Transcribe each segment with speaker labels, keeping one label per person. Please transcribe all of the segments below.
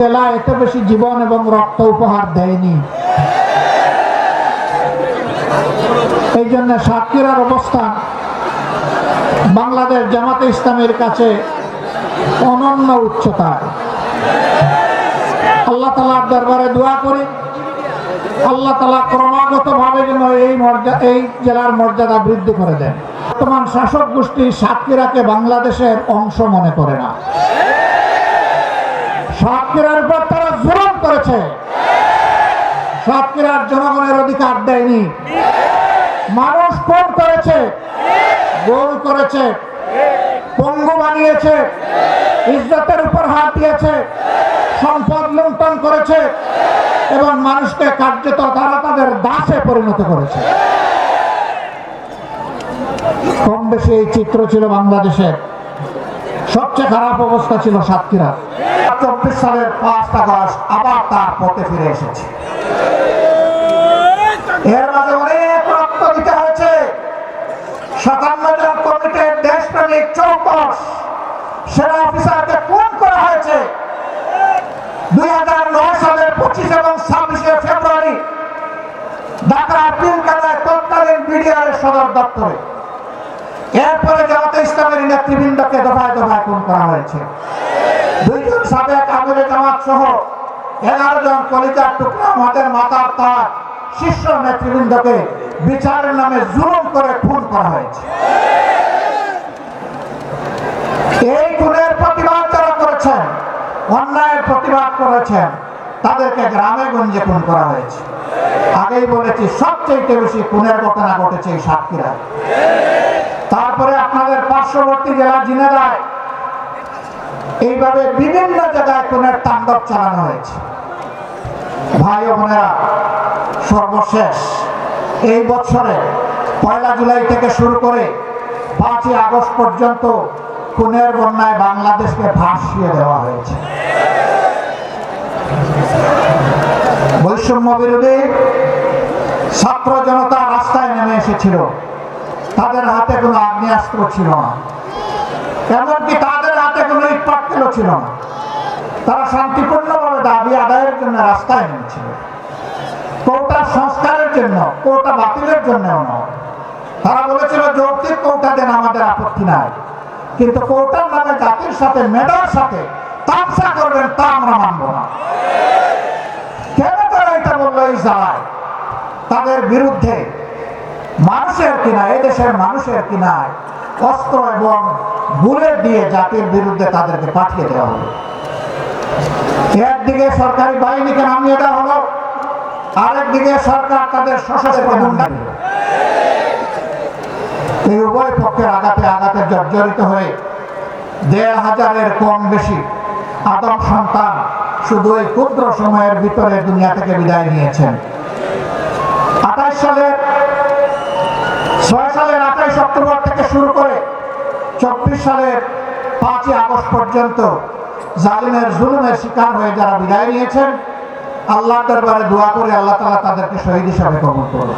Speaker 1: জেলা এত বেশি জীবন এবং রক্ত উপহার দেয়নি। এই জন্য সাতক্ষীরার অবস্থান বাংলাদেশ জামাতে ইসলামের কাছে অনন্য উচ্চতায়। আল্লাহ তালার দরবারে দোয়া করি। আল্লাহ তালা ক্রমাগত ভাবে যেন এই মর্যাদা এই জেলার মর্যাদা বৃদ্ধি করে দেন। বর্তমান শাসক গোষ্ঠী সাতক্ষীরাকে বাংলাদেশের অংশ মনে করে না। সাতক্ষীরার উপর তারা জুলুম করেছে। সাতক্ষীরার জনগণের অধিকার দেয়নি। মানুষ কোন করেছে। গোল করেছে। পঙ্গু বানিয়েছে। ইজ্জতের উপর হাত দিয়েছে। সম্পদ লুণ্ঠন করেছে। এবং মানুষকে কার্যত তারা তাদের দাসে পরিণত করেছে। কম বেশি এই চিত্র ছিল বাংলাদেশের সবচেয়ে খারাপ অবস্থা ছিল সাতক্ষীরা চব্বিশ সালের পাঁচ আগস্ট আবার তার পথে ফিরে এসেছে। এর মাঝে অনেক রক্ত দিতে হয়েছে। সাতান্ন জন কমিটির দেশপ্রেমিক চৌকস সেনা অফিসারকে খুন করা হয়েছে। দুই হাজার নয় সালের পঁচিশ এবং ছাব্বিশে ফেব্রুয়ারি ঢাকার পিলকানায় তৎকালীন বিডিআর সদর দপ্তরে। এরপরে জামাতে ইসলামের নেতৃবৃন্দকে দফায় দফায় খুন করা হয়েছে। দুইজন সাবেক আমিরে জামাত সহ এগারো জন কলিজার টুকরা আমাদের মাতার তার শীর্ষ নেতৃবৃন্দকে বিচারের নামে জুলুম করে খুন করা হয়েছে। এই খুনের প্রতিবাদ যারা করেছেন, অন্যায়ের প্রতিবাদ করেছেন, তাদেরকে গ্রামে গঞ্জে খুন করা হয়েছে। আগেই বলেছি সবচেয়ে বেশি খুনের ঘটনা ঘটেছে এই সাতক্ষীরায়। তারপরে আপনাদের পার্শ্ববর্তী জেলা জিনেদায় এইভাবে বিভিন্ন জায়গায় খুনের তাণ্ডব চালানো হয়েছে। ভাই বোনেরা, সর্বশেষ এই বছরে পয়লা জুলাই থেকে শুরু করে পাঁচই আগস্ট পর্যন্ত খুনের বন্যায় বাংলাদেশকে ভাসিয়ে দেওয়া হয়েছে। বৈষম্য বিরোধী ছাত্র জনতা রাস্তায় নেমে এসেছিল। তাদের হাতে কোনো আগ্নেয়াস্ত্র ছিল না। এমনকি তাদের হাতে কোনো ইট পাটকেলও ছিল না। তারা শান্তিপূর্ণভাবে দাবি আদায়ের জন্য রাস্তায় নেমেছিল। কোটা সংস্কারের জন্য, কোটা বাতিলের জন্যও নয় তারা বলেছিল, যৌক্তিক কোটা দেন আমাদের আপত্তি নাই। কিন্তু কোটার নামে জাতির সাথে, মেধার সাথে তামসা করবেন তা আমরা মানব না। কেন তারা এটা বলল, এই জায়গায় তাদের বিরুদ্ধে মানুষের কিনা এদেশের মানুষের কিনায় অস্ত্র এবং বুলেট দিয়ে জাতির বিরুদ্ধে তাদেরকে পাঠিয়ে দেওয়া হলো একদিকে সরকারি বাহিনীকে নামিয়ে দেওয়া হলো, আরেকদিকে সরকার তাদের সশস্ত্র। এই উভয় পক্ষের আঘাতে আঘাতে জর্জরিত হয়ে দেড় হাজারের কম বেশি আদম সন্তান শুধু এই ক্ষুদ্র সময়ের ভিতরে দুনিয়া থেকে বিদায় নিয়েছেন আঠাশ সালের, ছয় সালের আঠাশ অক্টোবর থেকে শুরু করে চব্বিশ সালের পাঁচই আগস্ট পর্যন্ত জালিমের জুলুমের শিকার হয়ে যারা বিদায় নিয়েছেন আল্লাহ দরবারে দোয়া করে আল্লাহ তালা তাদেরকে শহীদ হিসাবে কবল করুন।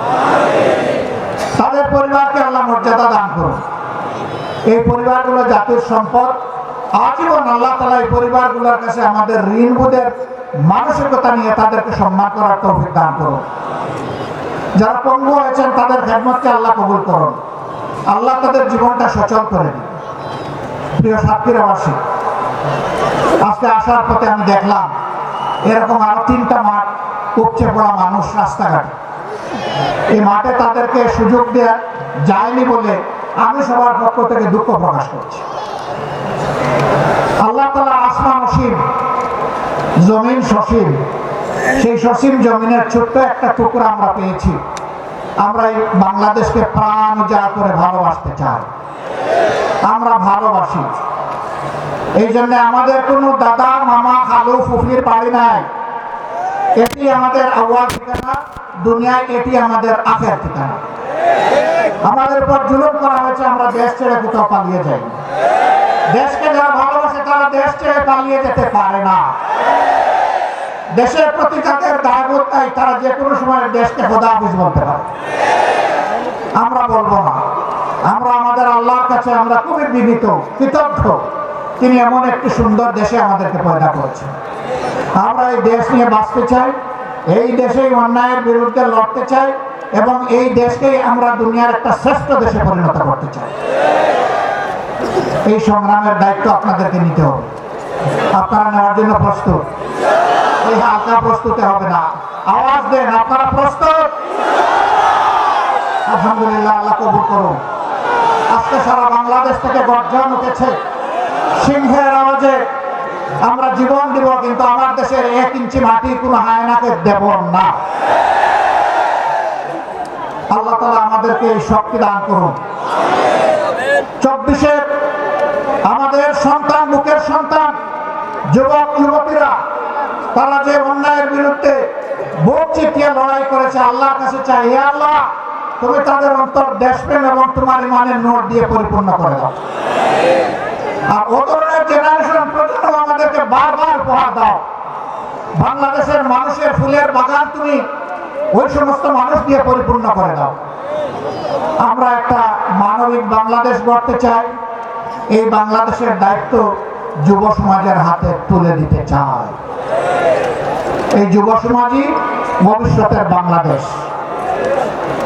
Speaker 1: তাদের পরিবারকে আল্লাহ মর্যাদা দান করুন। এই পরিবারগুলো জাতির সম্পদ। আজীবন আল্লাহ তালা এই পরিবারগুলোর কাছে আমাদের ঋণ বোধের মানসিকতা নিয়ে তাদেরকে সম্মান করার তৌফিক দান করুন। যারা পঙ্গু হয়েছেন, তাদের খেদমতকে আল্লাহ কবুল করুন। আল্লাহ তাদের জীবনটা সচল করে দিন। আমি যায়নি বলে আমি সবার পক্ষ থেকে দুঃখ প্রকাশ করছি। আল্লাহ তালা আসমান অসীম জমিন সসীম। সেই সসীম জমিনের ছোট্ট একটা টুকরা আমরা পেয়েছি। আমরা এই বাংলাদেশকে প্রাণ যা করে ভালোবাসতে চাই। আমরা ভালোবাসি। এই জন্য আমাদের কোনো দাদা, মামা, খালু, ফুফির বাড়ি নাই। এটি আমাদের আওয়াজ ঠিকানা, দুনিয়ায় এটি আমাদের আখের ঠিকানা। আমাদের উপর জুলুম করা হয়েছে, আমরা দেশ ছেড়ে কোথাও পালিয়ে যাই দেশকে যারা ভালোবাসে, তারা দেশ ছেড়ে পালিয়ে যেতে পারে না। দেশের প্রতি যাদের দায়বোধ তাই তারা যে কোনো সময় দেশকে হাফিজ বলতে পারে। আমরা বলব না। আমরা আমাদের আল্লাহর কাছে আমরা খুবই বিনীত, কৃতজ্ঞ। তিনি এমন একটি সুন্দর দেশে আমাদেরকে পয়দা করেছেন। আমরা এই দেশ নিয়ে বাঁচতে চাই, এই দেশেই অন্যায়ের বিরুদ্ধে লড়তে চাই এবং এই দেশকেই আমরা দুনিয়ার একটা শ্রেষ্ঠ দেশে পরিণত করতে চাই। এই সংগ্রামের দায়িত্ব আপনাদেরকে নিতে হবে। আপনারা নেওয়ার জন্য প্রস্তুত। এই হালকা প্রস্তুতে হবে না। আওয়াজ দেন, আপনারা প্রস্তুত? আলহামদুলিল্লাহ, আল্লাহ কবুল করুন। আজকে সারা বাংলাদেশ থেকে গর্জন উঠেছে। সিংহের আওয়াজে আমরা জীবন দিব, কিন্তু আমার দেশের এক ইঞ্চি মাটি কোনো হায়নাকে দেব না। আল্লাহ তালা আমাদেরকে এই শক্তি দান করুন। চব্বিশে আমাদের সন্তান, মুখের সন্তান, যুবক, যুবতীরা, তারা যে অন্যায়ের বিরুদ্ধে বুক চিটিয়ে লড়াই করেছে, আল্লাহর কাছে চাই। আল্লাহ তুমি তাদের অন্তর দেশপ্রেম এবং তোমার ইমানের নোট দিয়ে পরিপূর্ণ করে দাও। আর ও ধরনের জেনারেশন প্রজন্ম আমাদেরকে বারবার উপহার দাও। বাংলাদেশের মানুষের ফুলের বাগান তুমি ওই সমস্ত মানুষ দিয়ে পরিপূর্ণ করে দাও। আমরা একটা মানবিক বাংলাদেশ গড়তে চাই। এই বাংলাদেশের দায়িত্ব যুব সমাজের হাতে তুলে দিতে চাই। এই যুব সমাজই ভবিষ্যতের বাংলাদেশ।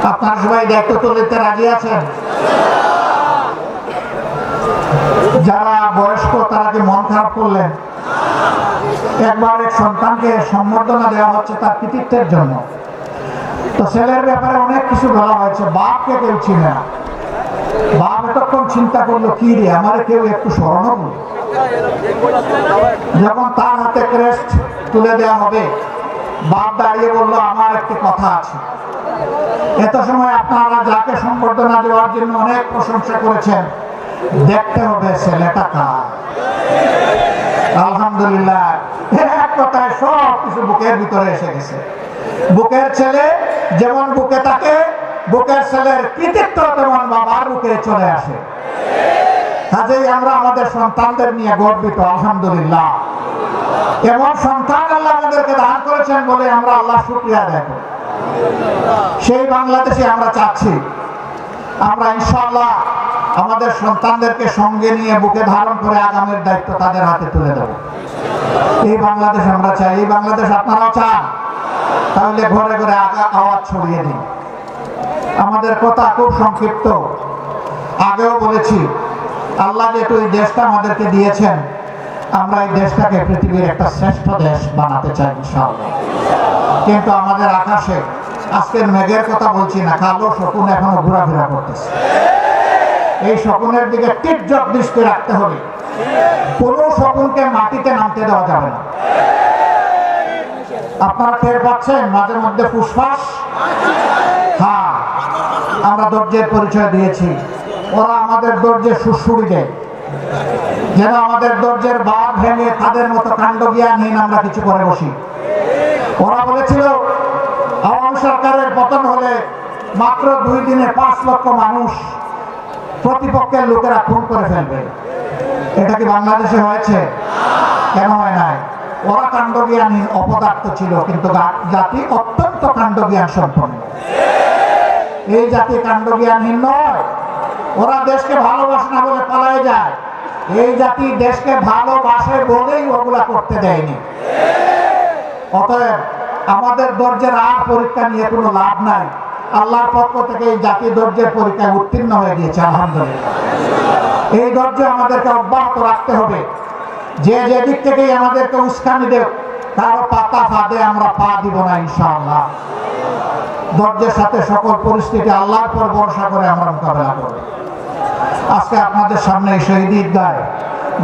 Speaker 1: আপনার সবাই দায়িত্ব তুলে দিতে রাজি আছেন? যারা বয়স্ক, তারা কি মন খারাপ করলেন? একবার এক সন্তানকে সম্বর্ধনা দেওয়া হচ্ছে তার কৃতিত্বের জন্য। তো ছেলের ব্যাপারে অনেক কিছু বলা হয়েছে, বাপকে কেউ চিনে না। বাপ এতক্ষণ চিন্তা করল, কি রে, আমার কেউ একটু স্মরণও করল? যখন তার হাতে ক্রেস্ট তুলে দেওয়া হবে, বাপ দাঁড়িয়ে বলল, আমার একটি কথা আছে। এত সময় আপনারা যাকে সম্বর্ধনা দেওয়ার জন্য অনেক প্রশংসা করেছেন, দেখতে হবে ছেলেটা কার। আলহামদুলিল্লাহ এক কথায় সব কিছু বুকের ভিতরে এসে গেছে। বুকের ছেলে যেমন বুকে থাকে বুকের ছেলের কৃতিত্ব তেমন বাবার বুকে চলে আসে। কাজেই আমরা আমাদের সন্তানদের নিয়ে গর্বিত, আলহামদুলিল্লাহ। এমন সন্তান আল্লাহ আমাদেরকে দান করেছেন বলে আমরা আল্লাহ শুক্রিয়া দেখো সেই বাংলাদেশে আমরা চাচ্ছি। আমরা ইনশাআল্লাহ আমাদের সন্তানদেরকে সঙ্গে নিয়ে বুকে ধারণ করে আগামীর দায়িত্ব তাদের হাতে তুলে দেব। এই বাংলাদেশ আমরা চাই। এই বাংলাদেশ আপনারাও চান। তাহলে ঘরে ঘরে আগা- আওয়াজ ছড়িয়ে দিন। আমাদের কথা খুব সংক্ষিপ্ত। আগেও বলেছি, আল্লাহ যেহেতু এই দেশটা আমাদেরকে দিয়েছেন, আমরা এই দেশটাকে পৃথিবীর একটা শ্রেষ্ঠ দেশ বানাতে চাই ইনশাআল্লাহ। কিন্তু আমাদের আকাশে আজকের মেঘের কথা বলছি না, কালো শকুন এখনও ঘোরাফেরা করতেছে। এই শকুনের দিকে তীর্যক দৃষ্টি রাখতে হবে। কোনো শকুনকে মাটিতে নামতে দেওয়া যাবে না। আপনারা টের পাচ্ছেন, মাঝে মধ্যে ফুসফাস? হ্যাঁ আমরা দর্জের পরিচয় দিয়েছি। ওরা আমাদের দর্জে সুসুড়ি দেয়। যেন আমাদের দর্জের বাদ ভেঙে তাদের মতো কাণ্ড জ্ঞানহীন আমরা কিছু করে বসি। ওরা বলেছিল সরকারের পতন হলে মাত্র দুই দিনে পাঁচ লক্ষ মানুষ প্রতিপক্ষের লোকেরা খুন করে ফেলবে। এটা কি বাংলাদেশে হয়েছে? কেন হয় নাই? ওরা কাণ্ডজ্ঞানহীন অপদার্থ ছিল, কিন্তু জাতি অত্যন্ত কাণ্ডজ্ঞান সম্পন্ন। এই জাতি কাণ্ডজ্ঞানহীন নয়। ওরা দেশকে ভালোবাসে না বলে পালায় যায়। এই জাতি দেশকে ভালোবাসে বলেই ওগুলা করতে দেয়নি। অতএব আমাদের ধৈর্যের আর পরীক্ষা নিয়ে কোনো লাভ নাই। আল্লাহর পক্ষ থেকে এই জাতি ধৈর্যের পরীক্ষায় উত্তীর্ণ হয়ে গিয়েছে, আলহামদুলিল্লাহ। এই ধৈর্য আমাদেরকে অব্যাহত রাখতে হবে। যে যে দিক থেকেই আমাদেরকে উস্কানি দেব, কারও পাতা ফাঁদে আমরা পা দিব না, ইনশাআল্লাহ। ধৈর্যের সাথে সকল পরিস্থিতি আল্লাহর পর ভরসা করে আমরা মোকাবেলা করব। আজকে আপনাদের সামনে এই শহীদ ঈদগায়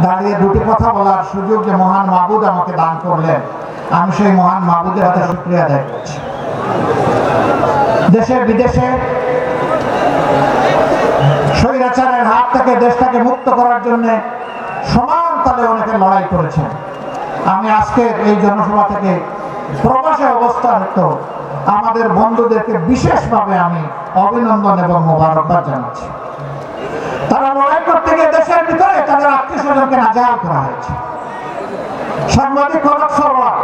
Speaker 1: দাঁড়িয়ে দুটি কথা বলার সুযোগ যে মহান মাহবুদ আমাকে দান করলেন। আমি সেই মহান মাহবুদের হাতে শুক্রিয়া আদায় করছি। দেশে, বিদেশে স্বৈরাচারের হাত থেকে দেশটাকে মুক্ত করার জন্য সমান অনেকে লড়াই করেছেন। আমি আজকে এই জনসভা থেকে প্রবাসে অবস্থানরত আমাদের বন্ধুদেরকে বিশেষভাবে আমি অভিনন্দন এবং মোবারকবাদ জানাচ্ছি। তারা লড়াই করতে গিয়ে দেশের ভিতরে তাদের আত্মীয় স্বজনকে নাজাল করা হয়েছে। সাংবাদিক কনক সরোয়ার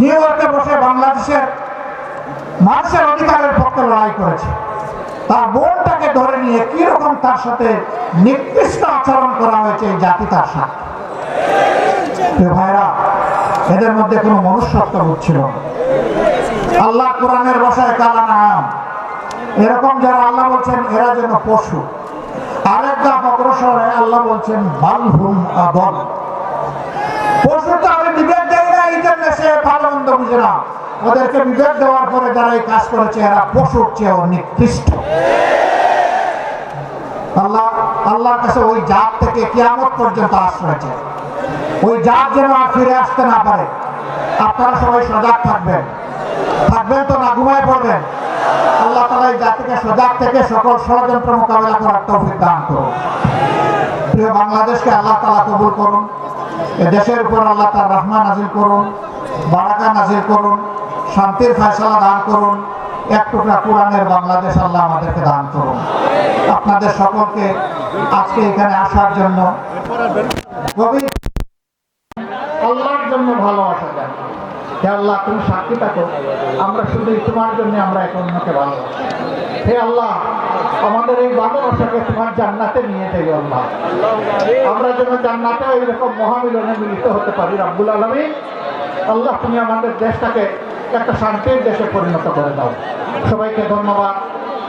Speaker 1: নিউ ইয়র্কে বসে বাংলাদেশের অধিকারের পক্ষে লড়াই করেছে। তার বোনটাকে ধরে নিয়ে কীরকম তার সাথে নিকৃষ্ট আচরণ করা হয়েছে জাতি তার সাথে? ভাইরা, এদের মধ্যে কোনো মনুষ্যত্ব বোধ ছিল না। আল্লাহ কোরআনের ভাষায় কালা নাম এরকম যারা আল্লাহ বলছেন, এরা যেন পশু। আরেক ধাপ অগ্রসর আল্লাহ বলছেন বালহুম আদল। আমি সে ওদেরকে দেওয়ার পরে যারা কাজ করেছে আল্লাহ ওই জাত থেকে পর্যন্ত ওই জাত যেন আসতে না আপনারা সবাই সজাগ থাকবেন। থাকবেন তো না, ঘুমায় পড়বেন। আল্লাহ তালা এই জাতিকে সজাগ থেকে সকল ষড়যন্ত্র মোকাবেলা করার করুন। প্রিয় বাংলাদেশকে আল্লাহ তালা কবুল করুন। দেশের উপর আল্লাহ তার রহমান নাজিল করুন, বারাকা নাজিল করুন, শান্তির ফয়সালা দান করুন, এক টুকরা কোরআনের বাংলাদেশ আল্লাহ আমাদেরকে দান করুন। আপনাদের সকলকে আজকে এখানে আসার জন্য আল্লাহর জন্য ভালোবাসা দেন হে আল্লাহ, তুমি সাক্ষী থাকো। আমরা শুধু তোমার জন্য আমরা এক অন্যকে ভালোবাসি। হে আল্লাহ আমাদের এই ভালোবাসাকে তোমার জান্নাতে নিয়ে যাই আল্লাহ। আমরা যেন জান্নাতে এইরকম মহামিলনে মিলিত হতে পারি, রাব্বুল আলমী আল্লাহ, তুমি আমাদের দেশটাকে একটা শান্তির দেশে পরিণত করে দাও। সবাইকে ধন্যবাদ।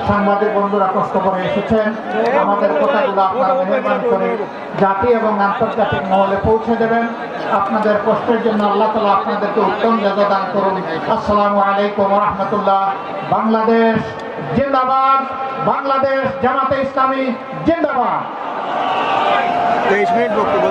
Speaker 1: সাংবাদিক বন্ধুরা, কষ্ট করে এসেছেন। আমাদের কথাগুলো আপনারা মেহরবানি করে জাতি এবং আন্তর্জাতিক মহলে পৌঁছে দেবেন। আপনাদের কষ্টের জন্য আল্লাহ তালা আপনাদেরকে উত্তম জায়গা দান করুন। আসসালামু আলাইকুম রহমতুল্লাহ। বাংলাদেশ জিন্দাবাদ বাংলাদেশ জামাতে ইসলামী জিন্দাবাদ।
Speaker 2: তেইশ মিনিট বক্তব্য